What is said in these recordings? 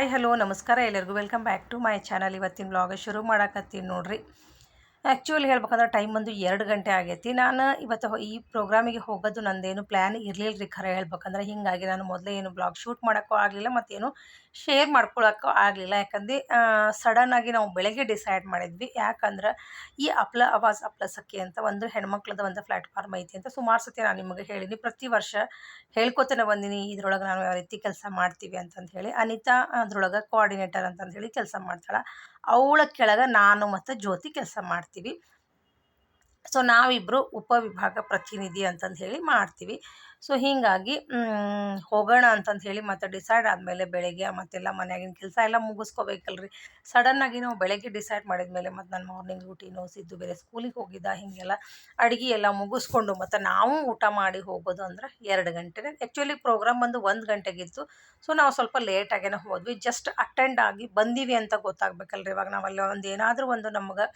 Hi hello ನಮಸ್ಕಾರ ಎಲ್ಲರಿಗೂ welcome back to my channel. ಇವತ್ತಿನ ಬ್ಲಾಗ್ ಶುರು ಮಾಡಕತ್ತೀನಿ ನೋಡ್ರಿ. ಆ್ಯಕ್ಚುಲಿ ಹೇಳ್ಬೇಕಂದ್ರೆ ಟೈಮ್ ಬಂದು ಎರಡು ಗಂಟೆ ಆಗೈತಿ. ನಾನು ಇವತ್ತು ಈ ಪ್ರೋಗ್ರಾಮಿಗೆ ಹೋಗೋದು ನಂದೇನು ಪ್ಲ್ಯಾನ್ ಇರಲಿಲ್ಲ ರೀ ಖರೆ ಹೇಳ್ಬೇಕಂದ್ರೆ. ಹೀಗಾಗಿ ನಾನು ಮೊದಲೇ ಏನು ಬ್ಲಾಗ್ ಶೂಟ್ ಮಾಡೋಕ್ಕೂ ಆಗಲಿಲ್ಲ, ಮತ್ತೇನು ಶೇರ್ ಮಾಡ್ಕೊಳ್ಳೋಕ್ಕೂ ಆಗಲಿಲ್ಲ. ಯಾಕಂದರೆ ಸಡನ್ನಾಗಿ ನಾವು ಬೆಳಗ್ಗೆ ಡಿಸೈಡ್ ಮಾಡಿದ್ವಿ. ಯಾಕಂದ್ರೆ, ಈ ಅಪ್ಲ ಅವಾಜ್ ಅಪ್ಲ ಸಖಿ ಅಂತ ಒಂದು ಹೆಣ್ಮಕ್ಳದ ಒಂದು ಪ್ಲಾಟ್ಫಾರ್ಮ್ ಐತಿ ಅಂತ ಸುಮಾರು ಸತಿ ನಾನು ನಿಮಗೆ ಹೇಳೀನಿ. ಪ್ರತಿ ವರ್ಷ ಹೇಳ್ಕೊತಾನೆ ಬಂದಿನಿ, ಇದ್ರೊಳಗೆ ನಾನು ಯಾವ ರೀತಿ ಕೆಲಸ ಮಾಡ್ತೀವಿ ಅಂತಂದು ಹೇಳಿ. ಅನಿತಾ ಅದ್ರೊಳಗೆ ಕೋಆರ್ಡಿನೇಟರ್ ಅಂತಂದು ಹೇಳಿ ಕೆಲಸ ಮಾಡ್ತಾಳೆ. ಅವಳ ಕೆಳಗೆ ನಾನು ಮತ್ತು ಜ್ಯೋತಿ ಕೆಲಸ ಮಾಡ್ತೀವಿ. ಸೊ ನಾವಿಬ್ಬರು ಉಪವಿಭಾಗ ಪ್ರತಿನಿಧಿ ಅಂತಂದು ಹೇಳಿ ಮಾಡ್ತೀವಿ. ಸೊ ಹೀಗಾಗಿ ಹೋಗೋಣ ಅಂತಂದು ಹೇಳಿ ಮತ್ತೆ ಡಿಸೈಡ್ ಆದಮೇಲೆ ಬೆಳಗ್ಗೆ ಮತ್ತೆಲ್ಲ ಮನೆಯಾಗಿನ ಕೆಲಸ ಎಲ್ಲ ಮುಗಿಸ್ಕೋಬೇಕಲ್ರಿ. ಸಡನ್ನಾಗಿ ನಾವು ಬೆಳಗ್ಗೆ ಡಿಸೈಡ್ ಮಾಡಿದ್ಮೇಲೆ ಮತ್ತು ನನ್ನ ಮಾರ್ನಿಂಗ್ ರೂಟೀನು ಸಿದ್ದು ಬೇರೆ ಸ್ಕೂಲಿಗೆ ಹೋಗಿದ್ದ ಹೀಗೆಲ್ಲ ಅಡುಗೆ ಎಲ್ಲ ಮುಗಿಸ್ಕೊಂಡು ಮತ್ತು ನಾವು ಊಟ ಮಾಡಿ ಹೋಗೋದು ಅಂದ್ರೆ ಎರಡು ಗಂಟೆ ಆ್ಯಕ್ಚುಲಿ ಪ್ರೋಗ್ರಾಮ್ ಬಂದು ಒಂದು ಗಂಟೆಗಿತ್ತು. ಸೊ ನಾವು ಸ್ವಲ್ಪ ಲೇಟಾಗೇನೆ ಹೋದ್ವಿ. ಜಸ್ಟ್ ಅಟೆಂಡ್ ಆಗಿ ಬಂದೀವಿ ಅಂತ ಗೊತ್ತಾಗಬೇಕಲ್ರಿ ಇವಾಗ ನಾವು ಅಲ್ಲಿ ಒಂದು ಏನಾದರೂ ಒಂದು ನಮ್ಗೆ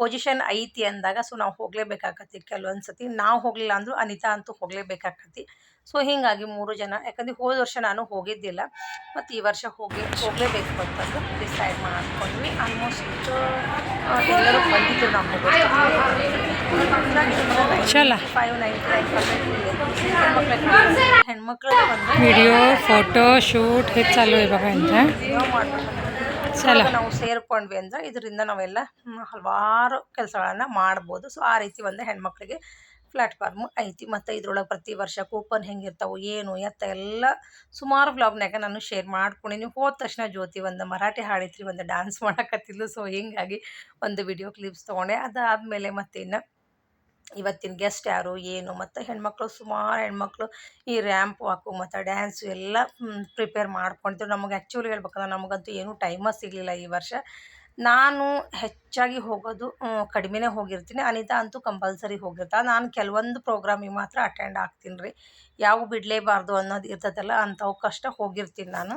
ಪೊಸಿಷನ್ ಐತಿ ಅಂದಾಗ ಸೊ ನಾವು ಹೋಗಲೇಬೇಕಾಗತ್ತೆ ಕೆಲವೊಂದು ಸತಿ ನಾವು ಹೋಗಲಿಲ್ಲ ಅಂದರೂ ಅನಿತಾ ಅಂತೂ ಹೋಗಲೇಬೇಕಾಗತ್ತೆ ಸೊ ಹೀಗಾಗಿ ಮೂರು ಜನ ಯಾಕಂದ್ರೆ ಹೋದ ವರ್ಷ ನಾನು ಹೋಗಿದ್ದಿಲ್ಲ. ಮತ್ತು ಈ ವರ್ಷ ಹೋಗಿ ಹೋಗಲೇಬೇಕು ಅಂತಂದು ಡಿಸೈಡ್ ಮಾಡ್ಕೊಂಡ್ವಿ. ಆಲ್ಮೋಸ್ಟ್ ಎಲ್ಲರೂ ಬಂದಿದ್ದು ನಾವು ಫೈವ್ ಹೆಣ್ಮಕ್ಳು ವಿಡಿಯೋ ಫೋಟೋ ಶೂಟ್ ಹೆಚ್ಚು ಅಲ್ವ ಇವಾಗ ಅಂದರೆ ನಾವು ಸೇರ್ಕೊಂಡ್ವಿ ಅಂದ್ರೆ ಇದರಿಂದ ನಾವೆಲ್ಲ ಹಲವಾರು ಕೆಲಸಗಳನ್ನ ಮಾಡ್ಬೋದು. ಸೊ ಆ ರೀತಿ ಒಂದು ಹೆಣ್ಮಕ್ಳಿಗೆ ಪ್ಲಾಟ್ಫಾರ್ಮ್ ಐತಿ. ಮತ್ತು ಇದ್ರೊಳಗೆ ಪ್ರತಿ ವರ್ಷ ಕೂಪನ್ ಹೆಂಗಿರ್ತಾವೆ, ಏನು, ಎತ್ತ ಎಲ್ಲ ಸುಮಾರು ಬ್ಲಾಗ್ನಾಗ ನಾನು ಶೇರ್ ಮಾಡ್ಕೊಂಡಿನಿ. ಹೋದ ತಕ್ಷಣ ಜ್ಯೋತಿ ಒಂದು ಮರಾಠಿ ಹಾಡಿತ್ರಿ, ಒಂದು ಡ್ಯಾನ್ಸ್ ಮಾಡಕತ್ತಿದ್ಲು. ಸೊ ಹೀಗಾಗಿ ಒಂದು ವಿಡಿಯೋ ಕ್ಲಿಪ್ಸ್ ತೊಗೊಂಡೆ. ಅದಾದಮೇಲೆ ಮತ್ತಿನ್ನು ಇವತ್ತಿನ ಗೆಸ್ಟ್ ಯಾರು, ಏನು, ಮತ್ತು ಹೆಣ್ಮಕ್ಳು, ಸುಮಾರು ಹೆಣ್ಮಕ್ಳು ಈ ರ್ಯಾಂಪ್ ವಾಕು ಮತ್ತು ಡ್ಯಾನ್ಸು ಎಲ್ಲ ಪ್ರಿಪೇರ್ ಮಾಡ್ಕೊಂಡಿದ್ರು. ನಮಗೆ ಆ್ಯಕ್ಚುಲಿ ಹೇಳ್ಬೇಕಂದ್ರೆ ನಮಗಂತೂ ಏನೂ ಟೈಮ ಸಿಗಲಿಲ್ಲ ಈ ವರ್ಷ. ನಾನು ಹೆಚ್ಚಾಗಿ ಹೋಗೋದು ಕಡಿಮೆನೇ ಹೋಗಿರ್ತೀನಿ. ಅನಿತಾ ಅಂತೂ ಕಂಪಲ್ಸರಿ ಹೋಗಿರ್ತಾಳೆ ನಾನು ಕೆಲವೊಂದು ಪ್ರೋಗ್ರಾಮಿಗೆ ಮಾತ್ರ ಅಟೆಂಡ್ ಆಗ್ತೀನಿ ರೀ. ಯಾವ ಬಿಡಲೇಬಾರ್ದು ಅನ್ನೋದು ಇರ್ತದಲ್ಲ, ಅಂಥವು ಕಷ್ಟ ಹೋಗಿರ್ತೀನಿ ನಾನು.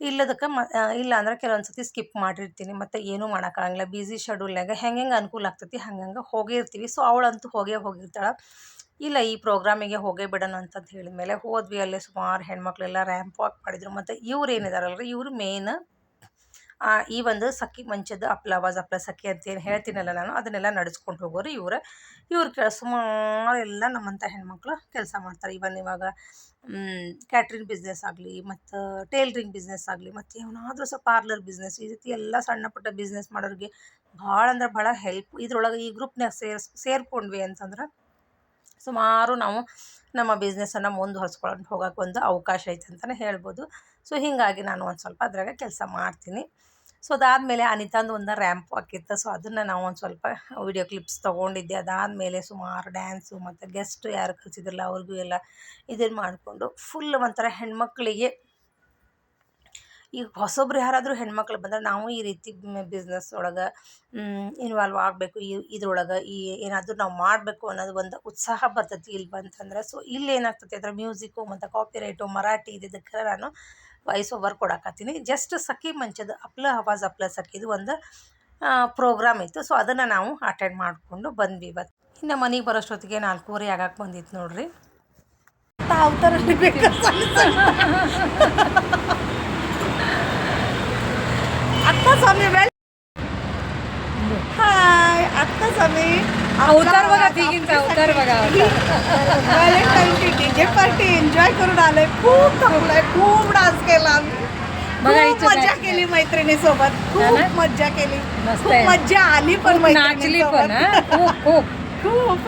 ಇಲ್ಲದಕ್ಕೆ ಮ ಇಲ್ಲ ಅಂದ್ರೆ ಕೆಲವೊಂದು ಸತಿ ಸ್ಕಿಪ್ ಮಾಡಿರ್ತೀನಿ. ಮತ್ತು ಏನೂ ಮಾಡೋಕ್ಕಾಗಂಗಿಲ್ಲ. ಬ್ಯುಸಿ ಶೆಡ್ಯೂಲ್ನಾಗ ಹೆಂಗೆ ಹೆಂಗೆ ಅನುಕೂಲ ಆಗ್ತೈತಿ ಹಂಗೆ ಹೋಗೇ ಇರ್ತೀವಿ ಸೊ ಅವಳಂತೂ ಹೋಗೇ ಹೋಗಿರ್ತಾಳೆ. ಇಲ್ಲ, ಈ ಪ್ರೋಗ್ರಾಮಿಗೆ ಹೋಗೇ ಬಿಡೋಣ ಅಂತಂತ ಹೇಳಿದ ಮೇಲೆ ಹೋದ್ವಿ. ಅಲ್ಲೇ ಸುಮಾರು ಹೆಣ್ಮಕ್ಳೆಲ್ಲ ರ್ಯಾಂಪ್ ವಾಕ್ ಮಾಡಿದರು. ಮತ್ತು ಇವ್ರು ಏನಿದಾರಲ್ರಿ? ಇವರು ಮೇನ್ ಈ ಒಂದು ಸಖಿ ಮಂಚದ ಅಪ್ಲ ಆವಾಜ್ ಅಪ್ಲ ಸಖಿ ಅಂತ ಏನು ಹೇಳ್ತೀನಲ್ಲ ನಾನು, ಅದನ್ನೆಲ್ಲ ನಡೆಸ್ಕೊಂಡು ಹೋಗೋರು ಇವ್ರು. ಇವ್ರ ಕೆಳ ಸುಮಾರು ಎಲ್ಲ ನಮ್ಮಂಥ ಹೆಣ್ಮಕ್ಳು ಕೆಲಸ ಮಾಡ್ತಾರೆ. ಇವನ್ ಇವಾಗ ಕ್ಯಾಟ್ರಿಂಗ್ ಬಿಸ್ನೆಸ್ ಆಗಲಿ, ಮತ್ತು ಟೇಲ್ರಿಂಗ್ ಬಿಸ್ನೆಸ್ ಆಗಲಿ, ಮತ್ತು ಏನಾದರೂ ಸಹ ಪಾರ್ಲರ್ ಬಿಸ್ನೆಸ್ ಈ ರೀತಿ ಎಲ್ಲ ಸಣ್ಣ ಪುಟ್ಟ ಬಿಸ್ನೆಸ್ ಮಾಡೋರಿಗೆ ಭಾಳ ಅಂದ್ರೆ ಭಾಳ ಹೆಲ್ಪ್ ಇದ್ರೊಳಗೆ ಈ ಗ್ರೂಪ್ನಾಗ ಸೇರ್ಸ್, ಸೇರ್ಕೊಂಡ್ವಿ ಅಂತಂದ್ರೆ ಸುಮಾರು ನಾವು ನಮ್ಮ ಬಿಸ್ನೆಸ್ಸನ್ನು ಮುಂದುವರ್ಸ್ಕೊಂಡು ಹೋಗೋಕೆ ಒಂದು ಅವಕಾಶ ಐತೆ ಅಂತಲೇ ಹೇಳ್ಬೋದು. ಸೊ ಹೀಗಾಗಿ ನಾನು ಒಂದು ಸ್ವಲ್ಪ ಅದ್ರಾಗ ಕೆಲಸ ಮಾಡ್ತೀನಿ. ಸೊ ಅದಾದಮೇಲೆ ಅನಿತಾಂದು ಒಂದು ರ್ಯಾಂಪ್ ಹಾಕಿತ್ತು. ಸೊ ಅದನ್ನು ನಾವು ಒಂದು ಸ್ವಲ್ಪ ವಿಡಿಯೋ ಕ್ಲಿಪ್ಸ್ ತೊಗೊಂಡಿದ್ದೆ. ಅದಾದಮೇಲೆ ಸುಮಾರು ಡ್ಯಾನ್ಸು ಮತ್ತು ಗೆಸ್ಟ್ ಯಾರು ಕಲಿಸಿದ್ರಲ್ಲ ಅವ್ರಿಗೂ ಎಲ್ಲ ಇದನ್ನು ಮಾಡಿಕೊಂಡು ಫುಲ್ ಒಂಥರ ಹೆಣ್ಮಕ್ಳಿಗೆ ಈಗ ಹೊಸೊಬ್ರು ಯಾರಾದರೂ ಹೆಣ್ಮಕ್ಳು ಬಂದ್ರೆ ನಾವು ಈ ರೀತಿ ಬಿಸ್ನೆಸ್ ಒಳಗೆ ಇನ್ವಾಲ್ವ್ ಆಗಬೇಕು. ಈ ಇದ್ರೊಳಗೆ ಈ ಏನಾದರೂ ನಾವು ಮಾಡಬೇಕು ಅನ್ನೋದು ಒಂದು ಉತ್ಸಾಹ ಬರ್ತೈತಿ ಇಲ್ಲಿ ಬಂತಂದ್ರೆ ಸೊ ಇಲ್ಲಿ ಏನಾಗ್ತೈತಿ ಅಂದ್ರೆ ಮ್ಯೂಸಿಕ್ಕು ಮತ್ತು ಕಾಪಿರೈಟು ಮರಾಠಿ ಇದಕ್ಕೆ ನಾನು ವಾಯ್ಸ್ ಓವರ್ ಕೊಡಕತ್ತೀನಿ. ಜಸ್ಟ್ ಸಖಿ ಮಂಚದ ಅಪ್ಲ ಹವಾಜ್ ಅಪ್ಲ ಸಖಿದು ಒಂದು ಪ್ರೋಗ್ರಾಮ್ ಇತ್ತು. ಸೊ ಅದನ್ನು ನಾವು ಅಟೆಂಡ್ ಮಾಡಿಕೊಂಡು ಬಂದ್ವಿ ಇವತ್ತು. ಇನ್ನು ಮನೆಗೆ ಬರೋಷ್ಟೊತ್ತಿಗೆ ನಾಲ್ಕೂವರೆ ಆಗಕ್ಕೆ ಬಂದಿತ್ತು ನೋಡ್ರಿ. ತಾವ್ತಾರಲ್ಲಿ आत्ता स्वामी वेल हाय आत्ता स्वामी अवतार बघा तिघींचा अवतार बघा व्हॅलेंटाईनची डीजे पार्टी एन्जॉय करून आलोय. खूप थकलोय खूप डान्स केला आम्ही. खूप मजा केली मैत्रिणी सोबत? खूप मजा केली. खूप. मजा आली पण हा? खूप खूप.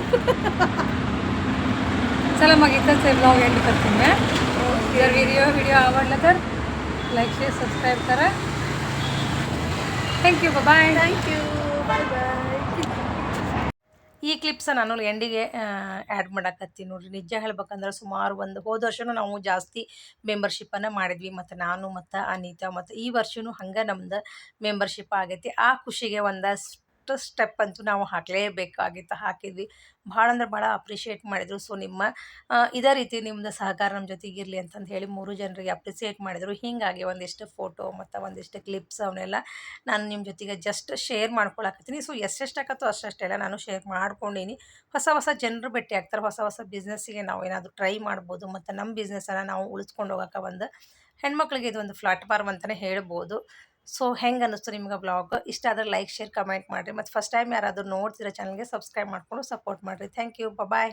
चला मग इथंच ब्लॉग एंड करतो मी. जर व्हिडिओ व्हिडिओ आवडला तर लाईक शेअर सबस्क्राईब करा. Thank you bye thank you bye bye ಈ ಕ್ಲಿಪ್ಸ ನಾನು ಎಂಡಿಗೆ ಆ್ಯಡ್ ಮಾಡಕತ್ತೀನಿ ನೋಡ್ರಿ. ನಿಜ ಹೇಳ್ಬೇಕಂದ್ರೆ ಸುಮಾರು ಒಂದು ಹೋದ ವರ್ಷನೂ ನಾವು ಜಾಸ್ತಿ ಮೆಂಬರ್ಶಿಪ್ಪನ್ನು ಮಾಡಿದ್ವಿ. ಮತ್ತು ನಾನು ಮತ್ತು ಅನಿತಾ ಮತ್ತು ಈ ವರ್ಷವೂ ಹಂಗೆ ನಮ್ದು ಮೆಂಬರ್ಶಿಪ್ ಆಗೈತಿ. ಆ ಖುಷಿಗೆ ಒಂದು ಒಂದಷ್ಟು ಸ್ಟೆಪ್ ಅಂತೂ ನಾವು ಹಾಕಲೇಬೇಕಾಗಿತ್ತು, ಹಾಕಿದ್ವಿ. ಭಾಳ ಅಂದ್ರೆ ಭಾಳ ಅಪ್ರಿಷಿಯೇಟ್ ಮಾಡಿದರು. ಸೊ ನಿಮ್ಮ ಇದೇ ರೀತಿ ನಿಮ್ಮದು ಸಹಕಾರ ನಮ್ಮ ಜೊತೆಗೆ ಇರಲಿ ಅಂತಂದು ಹೇಳಿ ಮೂರು ಜನರಿಗೆ ಅಪ್ರಿಸಿಯೇಟ್ ಮಾಡಿದರು. ಹೀಗಾಗಿ ಒಂದಿಷ್ಟು ಫೋಟೋ ಮತ್ತು ಒಂದಿಷ್ಟು ಕ್ಲಿಪ್ಸ್ ಅವನ್ನೆಲ್ಲ ನಾನು ನಿಮ್ಮ ಜೊತೆಗೆ ಜಸ್ಟ್ ಶೇರ್ ಮಾಡ್ಕೊಳಕತ್ತೀನಿ. ಸೊ ಎಷ್ಟೆಷ್ಟಾಗತ್ತೋ ಅಷ್ಟೆಲ್ಲ ನಾನು ಶೇರ್ ಮಾಡ್ಕೊಂಡೀನಿ. ಹೊಸ ಹೊಸ ಜನರು ಭೇಟಿ ಆಗ್ತಾರೆ. ಹೊಸ ಹೊಸ ಬಿಸ್ನೆಸ್ಸಿಗೆ ನಾವು ಏನಾದರೂ ಟ್ರೈ ಮಾಡ್ಬೋದು. ಮತ್ತು ನಮ್ಮ ಬಿಸ್ನೆಸ್ಸನ್ನು ನಾವು ಉಳಿಸ್ಕೊಂಡು ಹೋಗೋಕೆ ಒಂದು ಹೆಣ್ಮಕ್ಳಿಗೆ ಒಂದು ಪ್ಲಾಟ್ಫಾರ್ಮ್ ಅಂತಲೇ ಹೇಳ್ಬೋದು. ಸೊ ಹೆಂಗೆ ಅನ್ನಿಸ್ತು ನಿಮ್ಗೆ ಬ್ಲಾಗ್ ಇಷ್ಟ ಆದರೆ ಲೈಕ್ ಶೇರ್ ಕಮೆಂಟ್ ಮಾಡಿರಿ. ಮತ್ತು ಫಸ್ಟ್ ಟೈಮ್ ಯಾರಾದರೂ ನೋಡ್ತಿರೋ ಚಾನಲ್ಗೆ ಸಬ್ಸ್ಕ್ರೈಬ್ ಮಾಡಿಕೊಂಡು ಸಪೋರ್ಟ್ ಮಾಡಿರಿ. Thank you bye